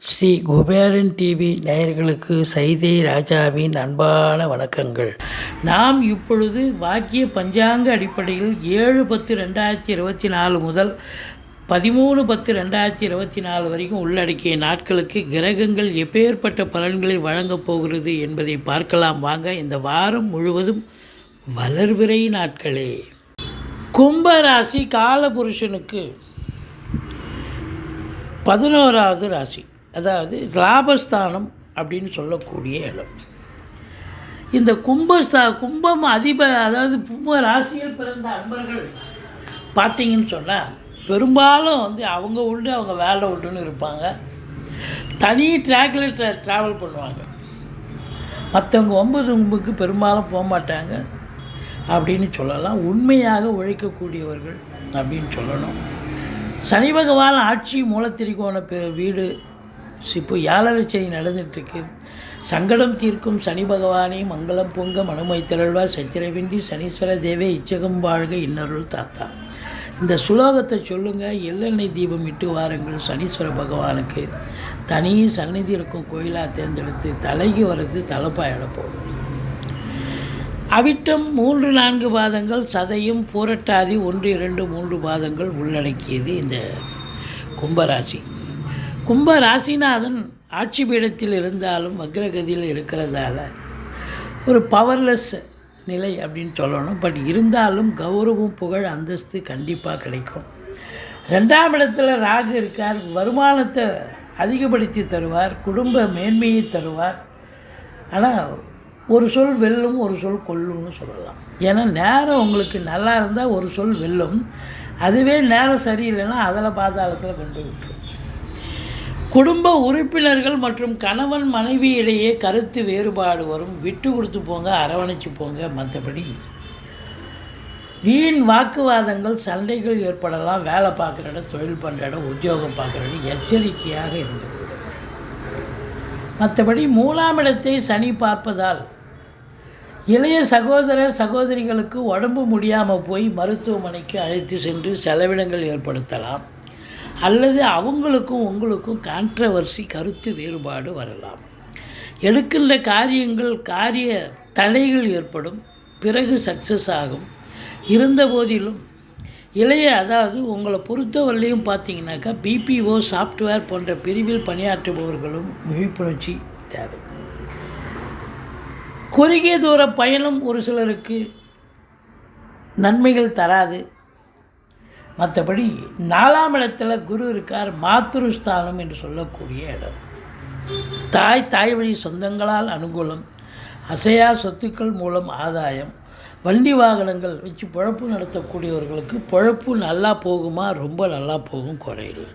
Sri Kuberan TV நேயர்களுக்கு சைதை ராஜாவின் அன்பான வணக்கங்கள். நாம் இப்பொழுது வாக்கிய பஞ்சாங்க அடிப்படையில் ஏழு பத்து ரெண்டாயிரத்தி இருபத்தி நாலு முதல் பதிமூணு பத்து ரெண்டாயிரத்தி இருபத்தி நாலு வரைக்கும் உள்ளடக்கிய நாட்களுக்கு கிரகங்கள் எப்பேற்பட்ட பலன்களை வழங்கப் போகிறது என்பதை பார்க்கலாம். வாங்க இந்த வாரம் முழுவதும் வளர்விரை நாட்களே. கும்ப ராசி காலபுருஷனுக்கு பதினோராவது ராசி. அதாவது லாபஸ்தானம் அப்படின்னு சொல்லக்கூடிய இடம். இந்த கும்பஸ்தா கும்பம் அதிப அதாவது கும்ப ராசியில் பிறந்த அன்பர்கள் பார்த்தீங்கன்னு சொன்னால் பெரும்பாலும் வந்து அவங்க உண்டு அவங்க வேலை உண்டுன்னு இருப்பாங்க. தனி ட்ராக்கில் ட்ரா ட்ராவல் பண்ணுவாங்க. மற்றவங்க ஒன்பது கும்புக்கு பெரும்பாலும் போக மாட்டாங்க. அப்படின்னு சொல்லலாம். உண்மையாக உழைக்கக்கூடியவர்கள் அப்படின்னு சொல்லணும். சனி பகவான் ஆட்சி மூலத்திரிகோண வீடு இப்போ ஏழரை சனி நடந்துகிட்ருக்கு சங்கடம் தீர்க்கும் சனி பகவானே மங்களம் பொங்க மனுமை திரள்வா சச்சிரவின்றி சனீஸ்வர தேவே இச்சகம் வாழ்க இன்னருள் தாத்தா. இந்த சுலோகத்தை சொல்லுங்கள் எள்ளெண்ணெய் தீபம் இட்டு வாருங்கள் சனீஸ்வர பகவானுக்கு. தனி சந்நிதி இருக்கும் கோயிலாக தேர்ந்தெடுத்து தலைக்கு வர்றது தலைப்பாயிட போகும் அவிட்டம் மூன்று நான்கு பாதங்கள் சதையும் பூரட்டாதி ஒன்று இரண்டு மூன்று பாதங்கள் உள்ளடக்கியது இந்த கும்பராசி. கும்ப ராசிநாதன் ஆட்சி பீடத்தில் இருந்தாலும் வக்ரகதியில் இருக்கிறதால ஒரு பவர்லெஸ் நிலை அப்படின்னு சொல்லணும். பட் இருந்தாலும் கௌரவம் புகழ் அந்தஸ்து கண்டிப்பாக கிடைக்கும். ரெண்டாம் இடத்துல ராகு இருக்கார். வருமானத்தை அதிகப்படுத்தி தருவார். குடும்ப மேன்மையை தருவார். ஆனால் ஒரு சொல் வெல்லும் ஒரு சொல் கொல்லும்னு சொல்லலாம். ஏன்னா நேரம் உங்களுக்கு நல்லா இருந்தால் ஒரு சொல் வெல்லும். அதுவே நேரம் சரியில்லைன்னா அதில் பாதாளத்தில் கொண்டு விட்டுரும். குடும்ப உறுப்பினர்கள் மற்றும் கணவன் மனைவி இடையே கருத்து வேறுபாடு வரும். விட்டு கொடுத்து போங்க அரவணைச்சு போங்க மற்றபடி வீண் வாக்குவாதங்கள் சண்டைகள் ஏற்படலாம். வேலை பார்க்குற இடம் தொழில் பண்ணுற இடம் உத்தியோகம் பார்க்குற இடம் எச்சரிக்கையாக இருந்தது மற்றபடி மூணாம் இடத்தை சனி பார்ப்பதால் இளைய சகோதர சகோதரிகளுக்கு உடம்பு முடியாமல் போய் மருத்துவமனைக்கு அழைத்து சென்று செலவினங்கள் ஏற்படுத்தலாம். அல்லது அவங்களுக்கும் உங்களுக்கும் கான்ட்ரவர்சி கருத்து வேறுபாடு வரலாம். எடுக்கின்ற காரியங்கள் காரிய தடைகள் ஏற்படும். பிறகு சக்ஸஸ் ஆகும். இருந்த போதிலும் இளைய அதாவது உங்களை பொறுத்தவரையிலையும் பார்த்தீங்கன்னாக்கா பிபிஓ சாஃப்ட்வேர் போன்ற பிரிவில் பணியாற்றுபவர்களும் விழிப்புணர்ச்சி தேவை. குறுகிய தூர பயணம் ஒரு சிலருக்கு நன்மைகள் தராது. மற்றபடி நாலாம் இடத்துல குரு இருக்கார் மாத்ருஸ்தானம் என்று சொல்லக்கூடிய இடம். தாய் தாய் வழி சொந்தங்களால் அனுகூலம் அசையா சொத்துக்கள் மூலம் ஆதாயம் வண்டி வாகனங்கள் வச்சு பொழப்பு நடத்தக்கூடியவர்களுக்கு பொழப்பு நல்லா போகுமா ரொம்ப நல்லா போகும் குறையில்லை.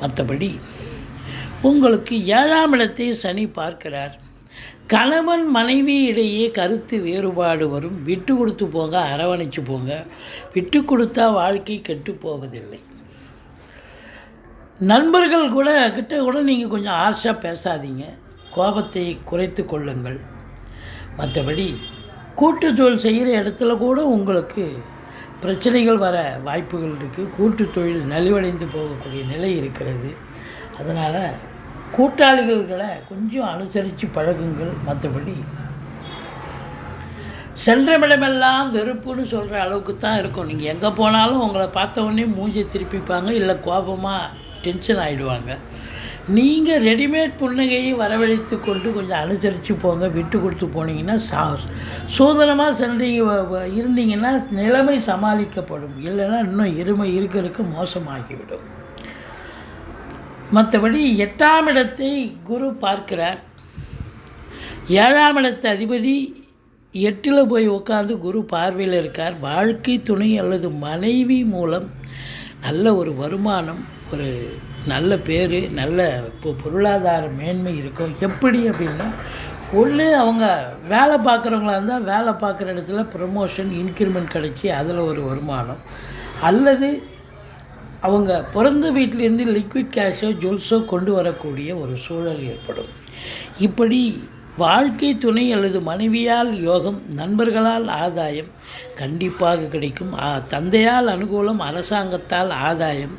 மற்றபடி உங்களுக்கு ஏழாம் இடத்தை சனி பார்க்கிறார். கணவன் மனைவி இடையே கருத்து வேறுபாடு வரும். விட்டு கொடுத்து போங்க அரவணைச்சு போங்க. விட்டு கொடுத்தா வாழ்க்கை கெட்டு போவதில்லை. நண்பர்கள் கூட கிட்ட கூட நீங்கள் கொஞ்சம் ஆர்ஷாக பேசாதீங்க. கோபத்தை குறைத்து கொள்ளுங்கள். மற்றபடி கூட்டுத்தொழில் செய்கிற இடத்துல கூட உங்களுக்கு பிரச்சனைகள் வர வாய்ப்புகள் இருக்குது கூட்டுத்தொழில் நலிவடைந்து போகக்கூடிய நிலை இருக்கிறது. அதனால் கூட்டாளிகளை கொஞ்சம் அனுசரித்து பழகுங்கள் மற்றபடி. சென்றமிடமெல்லாம் வெறுப்புன்னு சொல்கிற அளவுக்கு தான் இருக்கும். நீங்கள் எங்கே போனாலும் உங்களை பார்த்த உடனே மூஞ்சி திருப்பிப்பாங்க இல்லை கோபமாக டென்ஷன் ஆகிடுவாங்க நீங்கள் ரெடிமேட் புன்னகையை வரவழைத்து கொண்டு கொஞ்சம் அனுசரித்து போங்க விட்டு கொடுத்து போனீங்கன்னா சா சூதனமாக சென்றீங்க இருந்தீங்கன்னா நிலைமை சமாளிக்கப்படும். இல்லைன்னா இன்னும் இருமை இருக்க இருக்க மோசமாகிவிடும். மற்றபடி எட்டாம் இடத்தை குரு பார்க்கிறார். ஏழாம் இடத்து அதிபதி எட்டில் போய் உட்காந்து குரு பார்வையில் இருக்கார். வாழ்க்கை துணை அல்லது மனைவி மூலம் நல்ல ஒரு வருமானம் ஒரு நல்ல பேர் நல்ல பொ- பொருளாதார மேன்மை இருக்கும். எப்படி அப்படின்னா ஒன்று அவங்க வேலை பார்க்குறவங்களா இருந்தால் வேலை பார்க்குற இடத்துல ப்ரமோஷன் இன்க்ரிமெண்ட் கிடச்சி அதில் ஒரு வருமானம். அல்லது அவங்க பிறந்த வீட்டிலேருந்து லிக்விட் கேஷோ ஜுவல்ஸோ கொண்டு வரக்கூடிய ஒரு சூழல் ஏற்படும். இப்படி வாழ்க்கை துணை அல்லது மனைவியால் யோகம் நண்பர்களால் ஆதாயம் கண்டிப்பாக கிடைக்கும். தந்தையால் அனுகூலம் அரசாங்கத்தால் ஆதாயம்.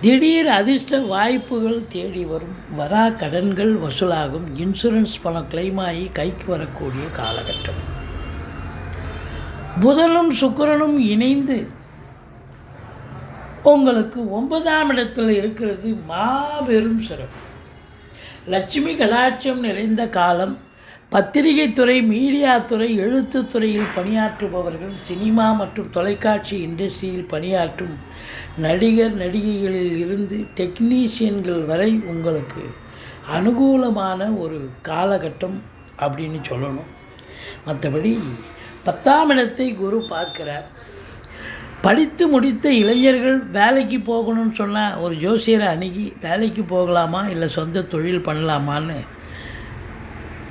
திடீர் அதிர்ஷ்ட வாய்ப்புகள் தேடி வரும். வரா கடன்கள் வசூலாகும். இன்சூரன்ஸ் பணம் claim ஆகி கைக்கு வரக்கூடிய காலகட்டம். புதனும் சுக்கரனும் இணைந்து உங்களுக்கு ஒன்பதாம் இடத்தில் இருக்கிறது மாபெரும் சிறப்பு. லட்சுமி கடாட்சம் நிறைந்த காலம் பத்திரிகை துறை மீடியா துறை எழுத்துத் துறையில் பணியாற்றுபவர்கள் சினிமா மற்றும் தொலைக்காட்சி இண்டஸ்ட்ரியில் பணியாற்றும் நடிகர் நடிகைகளில் இருந்து டெக்னீஷியன்கள் வரை உங்களுக்கு அனுகூலமான ஒரு காலகட்டம் அப்படின்னு சொல்லணும். மற்றபடி பத்தாம் இடத்தை குரு பார்க்கிறார். படித்து முடித்த இளைஞர்கள் வேலைக்கு போகணும்னு சொன்னால் ஒரு ஜோசியரை அணுகி வேலைக்கு போகலாமா இல்லை சொந்த தொழில் பண்ணலாமான்னு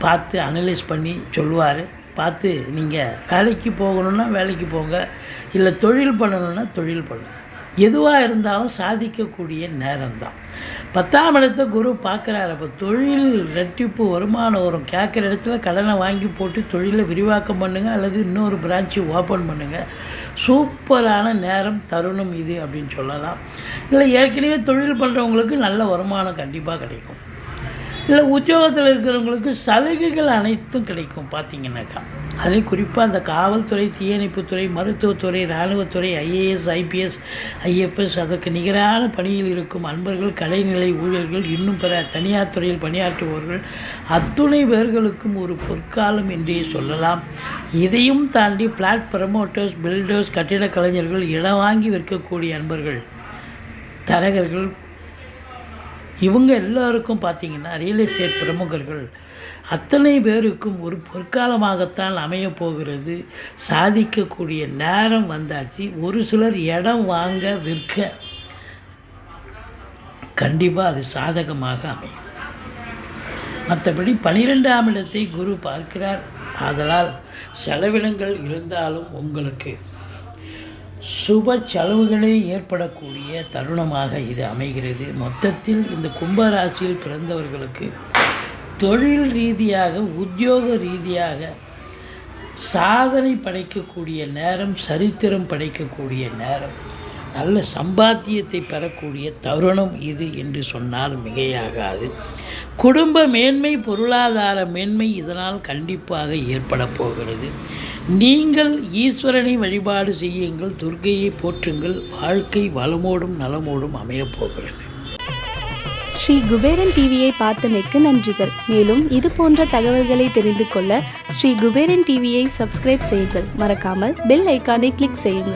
பார்த்து அனலைஸ் பண்ணி சொல்லுவார். பார்த்து நீங்கள் வேலைக்கு போகணுன்னா வேலைக்கு போங்க இல்லை தொழில் பண்ணணுன்னா தொழில் பண்ணுங்க எதுவாக இருந்தாலும் சாதிக்கக்கூடிய நேரம்தான். பத்தாம் இடத்த குரு பார்க்குறாரு. அப்போ தொழில் ரெட்டிப்பு வருமானம் வரும். கேட்குற இடத்துல கடனை வாங்கி போட்டு தொழிலை விரிவாக்கம் பண்ணுங்கள் அல்லது இன்னொரு பிரான்ச்சு ஓப்பன் பண்ணுங்கள் சூப்பரான நேரம் தருணம் இது அப்படின்னு சொல்லலாம். இல்லை ஏற்கனவே தொழில் பண்ணுறவங்களுக்கு நல்ல வருமானம் கண்டிப்பாக கிடைக்கும். இல்லை உத்தியோகத்தில் இருக்கிறவங்களுக்கு சலுகைகள் அனைத்தும் கிடைக்கும் பார்த்தீங்கன்னாக்கா. அதே குறிப்பாக அந்த காவல்துறை தீயணைப்புத்துறை மருத்துவத்துறை இராணுவத்துறை ஐஏஎஸ் ஐபிஎஸ் ஐஎஃப்எஸ் அதற்கு நிகரான பணியில் இருக்கும் அன்பர்கள் கலைநிலை ஊழியர்கள் இன்னும் பிற தனியார் துறையில் பணியாற்றுபவர்கள் அத்துணை பேர்களுக்கும் ஒரு பொற்காலம் என்றே சொல்லலாம். இதையும் தாண்டி ஃப்ளாட் ப்ரமோட்டர்ஸ் பில்டர்ஸ் கட்டிடக் கலைஞர்கள் இடம் வாங்கி விற்கக்கூடிய அன்பர்கள் தரகர்கள் இவங்க எல்லாருக்கும் பார்த்திங்கன்னா ரியல் எஸ்டேட் பிரமுகர்கள் அத்தனை பேருக்கும் ஒரு பொற்காலமாகத்தான் அமையப் போகிறது. சாதிக்கக்கூடிய நேரம் வந்தாச்சு. ஒரு சிலர் இடம் வாங்க விற்க. கண்டிப்பாக அது சாதகமாக அமையும். மற்றபடி பனிரெண்டாம் இடத்தை குரு பார்க்கிறார். ஆதலால் செலவினங்கள் இருந்தாலும் உங்களுக்கு சுப செலவுகளே ஏற்படக்கூடிய தருணமாக இது அமைகிறது. மொத்தத்தில் இந்த கும்பராசியில் பிறந்தவர்களுக்கு தொழில் ரீதியாக உத்தியோக ரீதியாக சாதனை படைக்கக்கூடிய நேரம் சரித்திரம் படைக்கக்கூடிய நேரம். நல்ல சம்பாத்தியத்தை பெறக்கூடிய தருணம் இது என்று சொன்னால் மிகையாகாது. குடும்ப மேன்மை பொருளாதார மேன்மை இதனால் கண்டிப்பாக ஏற்பட போகிறது. நீங்கள் ஈஸ்வரனை வழிபாடு செய்யுங்கள் துர்கையை போற்றுங்கள் வாழ்க்கை வளமோடும் நலமோடும் அமையப் போகிறது. ஸ்ரீ குபேரன் டிவியை பார்த்தமைக்கு நன்றிகள். மேலும் இது போன்ற தகவல்களை தெரிந்து கொள்ள ஸ்ரீ குபேரன் டிவியை சப்ஸ்கிரைப் செய்யுங்கள். மறக்காமல் பெல் ஐக்கானை கிளிக் செய்யுங்கள்.